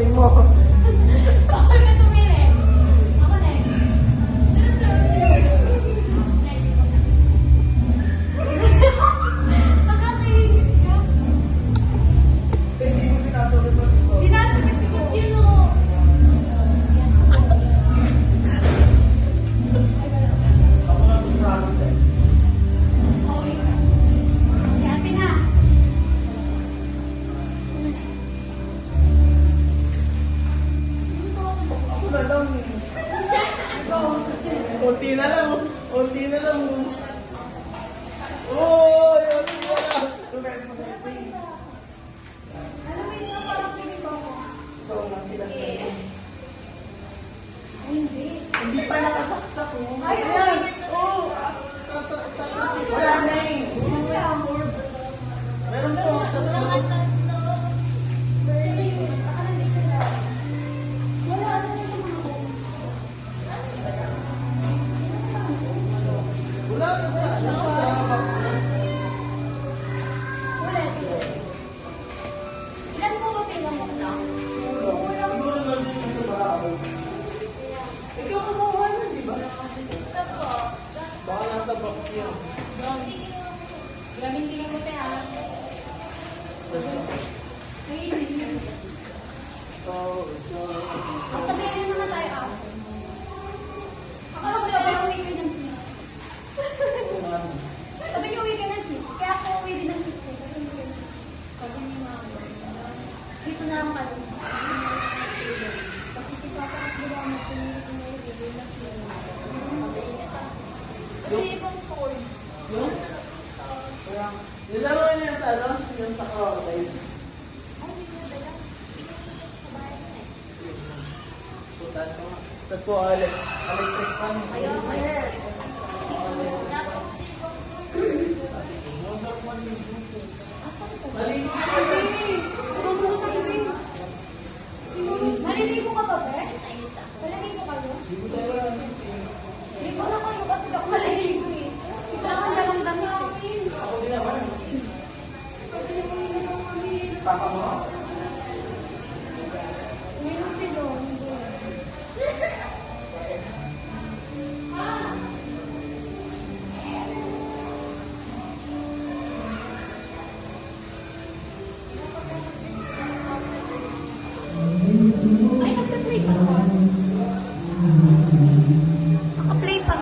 malay. perdón. Ortina la ortina la ¡Oh, Dios mío! Sa box. Baka nasa box yan. Gaming tingin mo tayo Ako kami. Kasi si Papa at di ba mo pinili ko na yung video na. Ano yung ibang store? yung? Nilaro niya sa ano? Yung sa crocodile. Ay, hindi ko dala. Sa bahay na eh. Putan ko nga. Tapos po, elec- electric fan. Ayun, ayun. Ay, nagtatry pa ako.